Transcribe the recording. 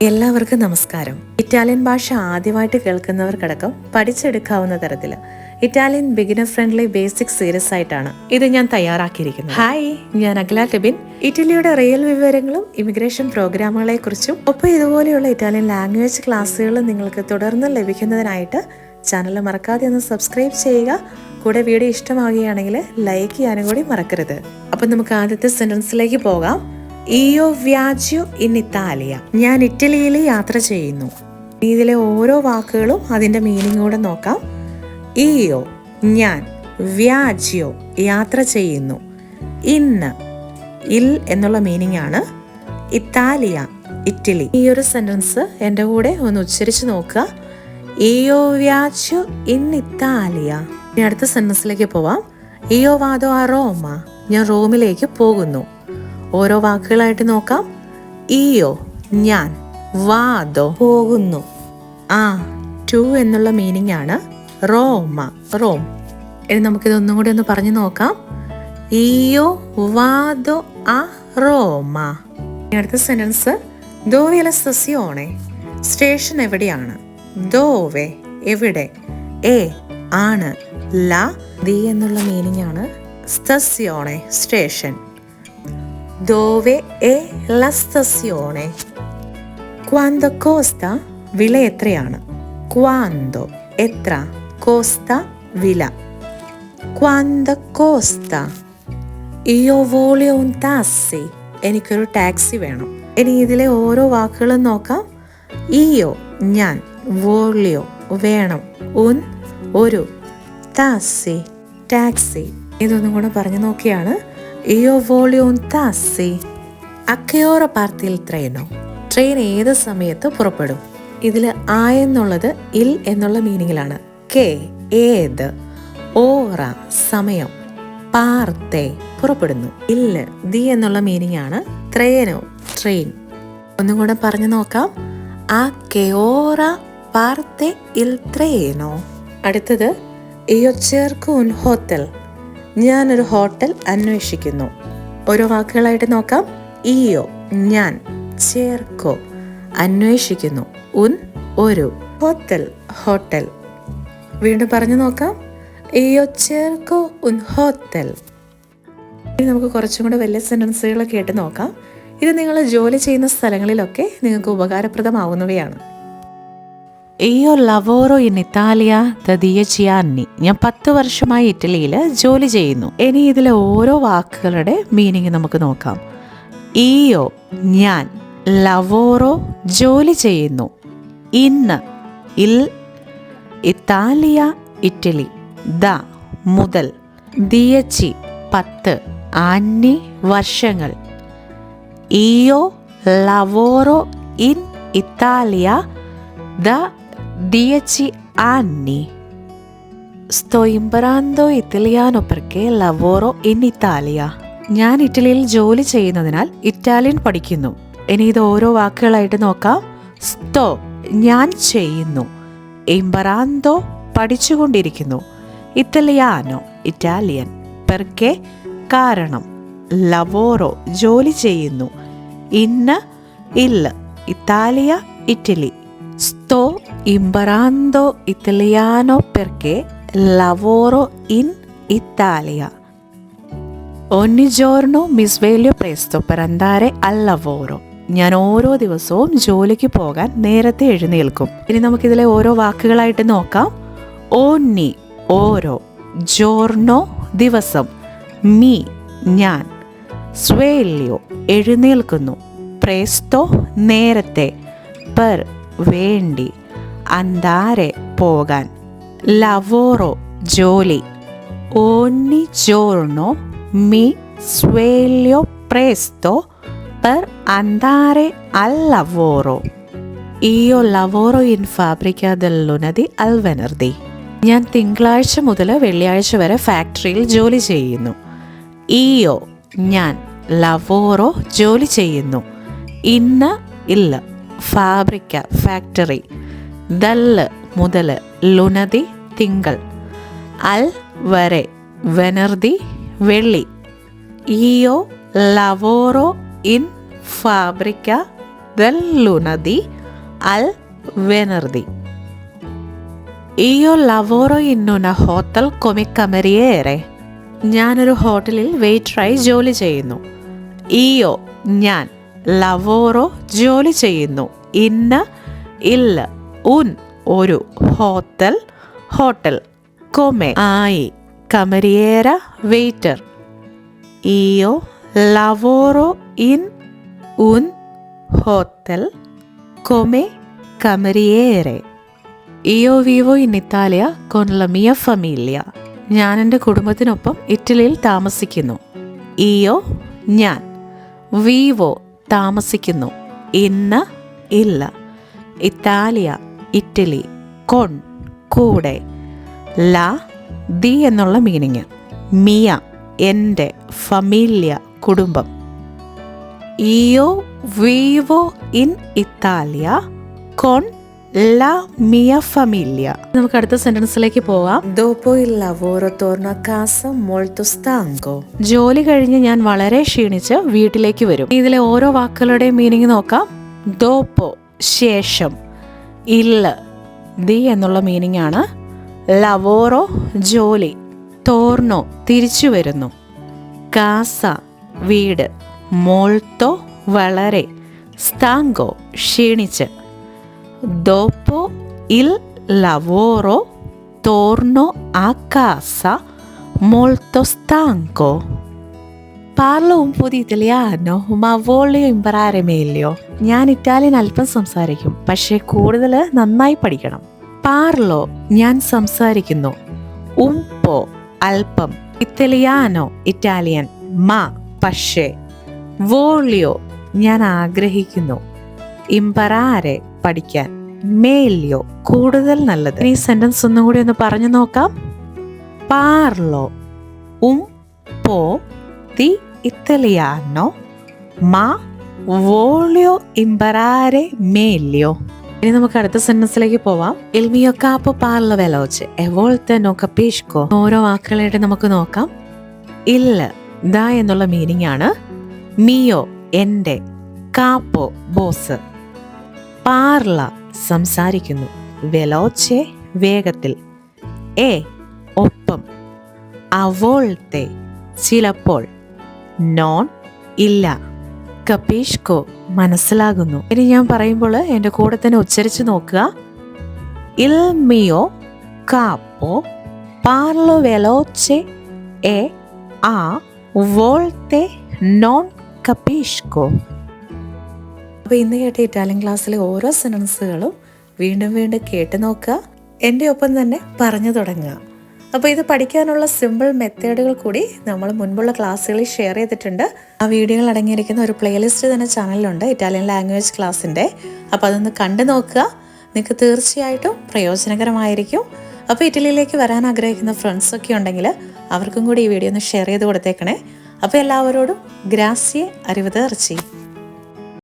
എല്ലാവർക്കും നമസ്കാരം. ഇറ്റാലിയൻ ഭാഷ ആദ്യമായിട്ട് കേൾക്കുന്നവർക്കടക്കം പഠിച്ചെടുക്കാവുന്ന തരത്തിൽ Italian beginner friendly basic series ആയിട്ടാണ് ഇത് ഞാൻ തയ്യാറാക്കിയിരിക്കുന്നത്. ഹായ് ഞാൻ അഖില ടെബിൻ. ഇറ്റലിയുടെ റിയൽ വിവരങ്ങളും ഇമിഗ്രേഷൻ പ്രോഗ്രാമുകളെ കുറിച്ചും ഒപ്പം ഇതുപോലെയുള്ള ഇറ്റാലിയൻ ലാംഗ്വേജ് ക്ലാസ്സുകൾ നിങ്ങൾക്ക് തുടർന്ന് ലഭിക്കുന്നതിനായിട്ട് ചാനൽ മറക്കാതെ ഒന്ന് സബ്സ്ക്രൈബ് ചെയ്യുക. കൂടെ വീഡിയോ ഇഷ്ടമാവുകയാണെങ്കിൽ ലൈക്ക് ചെയ്യാനും കൂടി മറക്കരുത്. അപ്പം നമുക്ക് ആദ്യത്തെ സെന്റൻസിലേക്ക് പോകാം. ഇയോ വ്യാജ്യോ ഇൻ ഇത്താലിയ ഞാൻ ഇറ്റലിയിൽ യാത്ര ചെയ്യുന്നു. ഇതിലെ ഓരോ വാക്കുകളും അതിന്റെ മീനിങ് കൂടെ നോക്കാം. ഇയോ ഞാൻ വ്യാജ്യോ യാത്ര ചെയ്യുന്നു. ഇന്ന് ഇൽ എന്നുള്ള മീനിങ് ആണ് ഇത്താലിയ ഇറ്റലി. ഈ ഒരു സെന്റൻസ് എന്റെ കൂടെ ഒന്ന് ഉച്ചരിച്ച് നോക്കുക. ഇയോ വ്യാജ്യോ ഇൻ ഇത്താലിയ ഇനി അടുത്ത സെന്റൻസിലേക്ക് പോവാം. ഇയോ വാദോ ആ റോമ ഞാൻ റോമിലേക്ക് പോകുന്നു. ഓരോ വാക്കുകളായിട്ട് നോക്കാം. ഇയോ ഞാൻ വാദോ. പോകുന്നു. ആ ടു എന്നുള്ള മീനിങ് ആണ് റോമ റോം. ഇനി നമുക്കിതൊന്നും കൂടി ഒന്ന് പറഞ്ഞു നോക്കാം. ഇയോ വാദോ ആ റോമ. അടുത്ത സെന്റൻസ് ദോവെല സസിയോണെ. സ്റ്റേഷൻ എവിടെയാണ്? ദോവെ എവിടെ? എ ആണ്. ല ദി എന്നുള്ള മീനിങ് ആണ് സ്റ്റസ്യോണെ station. Dove è la stazione quando costa വില എത്രയാണ്? quando എത്ര? costa വില. quando costa io voglio un taxi എനിക്കൊരു ടാക്സി വേണം. ഇനി ഇതിലെ ഓരോ വാക്കുകളും നോക്കാം. ഇയോ ഞാൻ വോളിയോ വേണം. ഉൻ ഒരു താസി ടാക്സി. ഇതൊന്നും കൂടെ പറഞ്ഞു നോക്കിയാണ്. Io voglio un taxi a che ora parte il treno? Train ഏത് സമയത്ത് പുറപ്പെടും? ഇതിൽ ആ എന്നുള്ളത് ഇൽ എന്നുള്ള മീനിങ്ങിലാണ് കെ ഏത് ഓറ സമയം പാർത്തെ പുറപ്പെടുന്നു. ഇല്ല് ദി എന്നുള്ള മീനിങ് ആണ് ത്രേനോ ട്രെയിൻ ഒന്നും കൂടെ പറഞ്ഞു നോക്കാം. ആ കെ ഓറ പാർത്തെ ഇൽ ത്രേനോ അടുത്തത് ഇയോ ചേർക്കു ഉൻ ഹോട്ടൽ ഞാനൊരു ഹോട്ടൽ അന്വേഷിക്കുന്നു. ഓരോ വാക്കുകളായിട്ട് നോക്കാം. ഇയോ ഞാൻ ചേർക്കോ അന്വേഷിക്കുന്നു. ഉൻ ഒരു ഹോട്ടൽ ഹോട്ടൽ. വീണ്ടും പറഞ്ഞു നോക്കാം. ഇയോ ചേർക്കോ ഉൻ ഹോട്ടൽ. ഇനി നമുക്ക് കുറച്ചും കൂടെ വലിയ സെന്റൻസുകളൊക്കെ ആയിട്ട് നോക്കാം. ഇത് നിങ്ങൾ ജോലി ചെയ്യുന്ന സ്ഥലങ്ങളിലൊക്കെ നിങ്ങൾക്ക് ഉപകാരപ്രദമാവുന്നവയാണ്. ഇയോ ലവോറോ ഇൻ ഇറ്റാലിയ ദ ദിയച്ചി അന്നി ഞാൻ പത്ത് വർഷമായി ഇറ്റലിയിൽ ജോലി ചെയ്യുന്നു. ഇനി ഇതിലെ ഓരോ വാക്കുകളുടെ മീനിങ് നമുക്ക് നോക്കാം. ഇയോ ഞാൻ ലവോറോ ജോലി ചെയ്യുന്നു. ഇന്ന് ഇൽ ഇത്താലിയ ഇറ്റലി. ദ മുതൽ. ദിയച്ചി പത്ത് അന്നി വർഷങ്ങൾ. ഇയോ ലവോറോ ഇൻ ഇത്താലിയ da dieci anni. Sto imparando italiano perché lavoro in Italia. ഞാൻ ഇറ്റലിയിൽ ജോലി ചെയ്യുന്നതിനാൽ ഇറ്റാലിയൻ പഠിക്കുന്നു. ഇനി ഇത് ഓരോ വാക്കുകളായിട്ട് നോക്കാം. സ്തോ ഞാൻ ചെയ്യുന്നു. ഇംബറാന്തോ പഠിച്ചുകൊണ്ടിരിക്കുന്നു. ഇറ്റലിയാനോ ഇറ്റാലിയൻ പെർക്കെ കാരണം ലവോറോ ജോലി ചെയ്യുന്നു. ഇന്ന് ഇല്ല ഇത്താലിയ Italy. Imparando italiano perché lavoro in Italia. Ogni giorno mi sveglio presto per andare al. ഞാൻ ഓരോ ദിവസവും ജോലിക്ക് പോകാൻ നേരത്തെ എഴുന്നേൽക്കും ഇനി നമുക്കിതിലെ ഓരോ വാക്കുകളായിട്ട് നോക്കാം ഓന്നി ഓരോ ജോർണോ ദിവസം മീ ഞാൻ സ്വേല്യോ എഴുന്നേൽക്കുന്നു പ്രേസ്തോ നേരത്തെ പെർ വേണ്ടി അന്താരെ പോകാൻ. ലവോറോ ജോലി. ഓന്നി ജോർണോ മി presto പ്രേസ്തോ പെർ അന്താരെ അൽ ലവോറോ lavoro ലവോറോ ഇൻ ഫാബ്രിക്ക ദുനതി അൽ വെനർദി ഞാൻ തിങ്കളാഴ്ച മുതൽ വെള്ളിയാഴ്ച വരെ ഫാക്ടറിയിൽ ജോലി ചെയ്യുന്നു. ഇയോ ഞാൻ ലവോറോ ജോലി ചെയ്യുന്നു. ഇന്ന് ഇല്ല ഫാബ്രിക്ക ഫാക്ടറി ദല്ല് മുതൽ ലുനതി തിങ്കൾ. അൽ വരെ വെനർദി വെള്ളി. ഇയോ ലവോറോ ഇൻ ഫാബ്രിക്ക ദൽ ലുനതി. Io lavoro in una hotel come cameriere. ഞാനൊരു ഹോട്ടലിൽ വെയിറ്ററായി ജോലി ചെയ്യുന്നു. ഇയോ ഞാൻ ലവോറോ ജോലി ചെയ്യുന്നു. ഇന്ന് ഇല്ല. ഉൻ ഒരു ഹോട്ടൽ ഹോട്ടൽ കൊമെ ആയി കമരിയേര വെയിറ്റർ. ഇയോ ലവോറോ ഇൻ ഉൻ hotel കൊമെ കമരിയേറെ ഇയോ വിവോ ഇൻ con la mia famiglia. ഞാൻ എന്റെ കുടുംബത്തിനൊപ്പം ഇറ്റലിയിൽ താമസിക്കുന്നു. ഇയോ ഞാൻ വിവോ താമസിക്കുന്നു. ഇന്ന് ഇല്ല. ഇറ്റാലിയ ഇറ്റലി കൊൺ കൂടെ ല ദി എന്നുള്ള മീനിങ്. മിയ എന്റെ ഫമീലിയ കുടുംബം. ഇയോ വിവോ ഇൻ ഇത്താലിയ കൊൺ ല മിയ ഫമീലിയ. നമുക്ക് അടുത്ത സെന്റൻസിലേക്ക് പോവാം. ദോപ്പോ il lavoro torno a casa molto stanco. ജോലി കഴിഞ്ഞ് ഞാൻ വളരെ ക്ഷീണിച്ച് വീട്ടിലേക്ക് വരും. ഇതിലെ ഓരോ വാക്കുകളുടെയും മീനിങ് നോക്കാം. ദോപ്പോ ശേഷം. ഇല്ല. ദി എന്നുള്ള മീനിങ് ആണ് ലവോറോ ജോലി. തോർണോ തിരിച്ചു വരുന്നു കാസ വീട്. മോൾത്തോ വളരെ. സ്താങ്കോ ക്ഷീണിച്ച്. ദോപ്പോ ഇൽ ലവോറോ. തോർണോ ആ കാസ. മോൾത്തോ stanco. Parlo un po' di italiano, ma voglio imparare meglio. ഞാൻ ഇറ്റാലിയൻ അല്പം സംസാരിക്കും പക്ഷേ കൂടുതൽ നന്നായി പഠിക്കണം. പാർലോ ഞാൻ സംസാരിക്കുന്നു. ഉംപോ അല്പം. ഇറ്റലിയാനോ ഇറ്റാലിയൻ മാ പക്ഷേ. വോളിയോ ഞാൻ ആഗ്രഹിക്കുന്നു. ഇമ്പറാരെ പഠിക്കാൻ. മേലിയോ കൂടുതൽ നല്ലത്. ഈ സെന്റൻസ് ഒന്നും കൂടി ഒന്ന് പറഞ്ഞു നോക്കാം. പാർലോ ഉം പോ di italiano, ma voglio imparare meglio. ഇനി നമുക്ക് അടുത്ത സെന്റൻസിലേക്ക് പോവാം. എൽമിയോ mio പാർല വെലോച്ച് എവോൾത്തെ e non capisco. ഓരോ വാക്കുകളായിട്ട് നമുക്ക് നോക്കാം. ഇല്ല ദ എന്നുള്ള മീനിങ് ആണ്. മിയോ എന്റെ. കാപ്പോ ബോസ് പാർല സംസാരിക്കുന്നു. വെലോച്ചെ വേഗത്തിൽ. എ ഒപ്പം. അവോൾത്തെ ചിലപ്പോൾ. നോൺ ഇല്ല. കപീഷ്കോ മനസ്സിലാകുന്നു. ഇനി ഞാൻ പറയുമ്പോൾ എന്റെ കൂടെ തന്നെ ഉച്ചരിച്ച് നോക്കുക. ഇൽ മിയോ കാപ്പോ പാർലോ വെലോച്ചെ എ ആ വോൾത്തെ നോൺ കപീഷ്കോ അപ്പോൾ ഇന്ന് കേട്ട ഇറ്റാലിയൻ ക്ലാസ്സിലെ ഓരോ സെന്റൻസുകളും വീണ്ടും വീണ്ടും കേട്ട് നോക്കുക. എന്റെ ഒപ്പം തന്നെ പറഞ്ഞു തുടങ്ങുക. അപ്പോൾ ഇത് പഠിക്കാനുള്ള സിമ്പിൾ മെത്തേഡുകൾ കൂടി നമ്മൾ മുൻപുള്ള ക്ലാസ്സുകളിൽ ഷെയർ ചെയ്തിട്ടുണ്ട്. ആ വീഡിയോകൾ അടങ്ങിയിരിക്കുന്ന ഒരു പ്ലേലിസ്റ്റ് തന്നെ ചാനലിലുണ്ട് ഇറ്റാലിയൻ ലാംഗ്വേജ് ക്ലാസ്സിന്റെ അപ്പോൾ അതൊന്ന് കണ്ടു നോക്കുക. നിങ്ങൾക്ക് തീർച്ചയായിട്ടും പ്രയോജനകരമായിരിക്കും. അപ്പോൾ ഇറ്റലിയിലേക്ക് വരാൻ ആഗ്രഹിക്കുന്ന ഫ്രണ്ട്സൊക്കെ ഉണ്ടെങ്കിൽ അവർക്കും കൂടി ഈ വീഡിയോ ഒന്ന് ഷെയർ ചെയ്ത് കൊടുത്തേക്കണേ. അപ്പോൾ എല്ലാവരോടും ഗ്രാസിയെ അറിവ് തീർച്ചയും